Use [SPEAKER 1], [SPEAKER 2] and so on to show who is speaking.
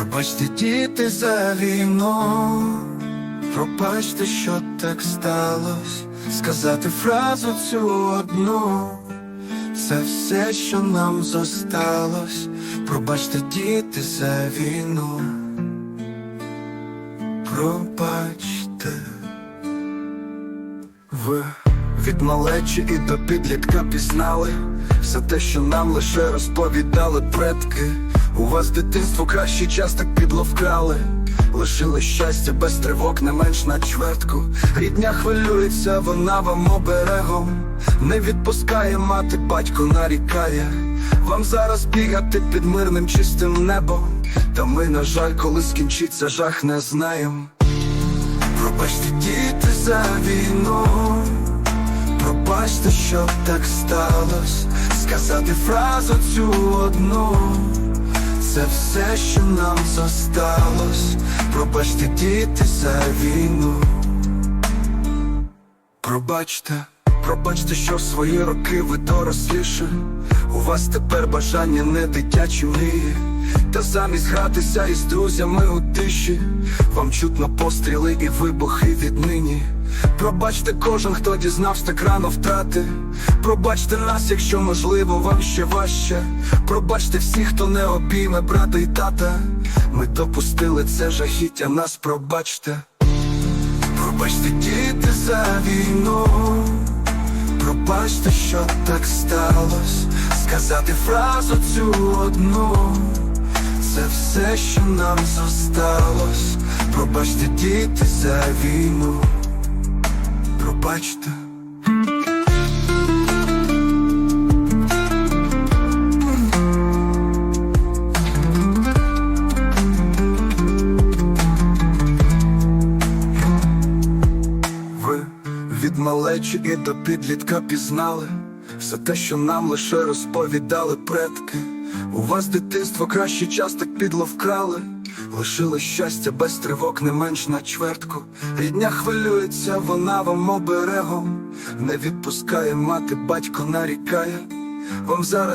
[SPEAKER 1] Пробачте, діти, за війну, пробачте, що так сталося, сказати фразу цю одну, це все, що нам зосталось. Пробачте, діти, за війну. Пробачте. Ви від малечі і до підлітка пізнали все те, що нам лише розповідали предки. У вас дитинство кращий час так підло вкрали. Лишили щастя без тривог, не менш на чвертку. Рідня хвилюється, вона вам оберегом. Не відпускає мати, батько нарікає. Вам зараз бігати під мирним чистим небом. Та ми, на жаль, коли скінчиться жах, не знаємо. Пробачте, діти, за війну. Пробачте, що так сталося, сказати фразу цю одну, це все, що нам зосталось. Пробачте, діти, за війну. Пробачте, пробачте, що в свої роки ви доросліше. У вас тепер бажання не дитячі мрії. Та замість гратися із друзями у тиші, вам чутно постріли і вибухи віднині. Пробачте кожен, хто дізнався так рано втрати. Пробачте нас, якщо можливо, вам ще важче. Пробачте всіх, хто не обійме брата і тата. Ми допустили це жахіття, нас пробачте. Пробачте, діти, за війну. Що так сталося, сказати фразу цю одну, це все, що нам зосталось. Пробачте, діти, за війну. Пробачте. Від малечі і до підлітка пізнали все те, що нам лише розповідали предки. У вас дитинство краще час так підло вкрали. Лишили щастя без тривог не менш на чвертку. Рідня хвилюється, вона вам оберегом. Не відпускає мати, батько нарікає. Вам зараз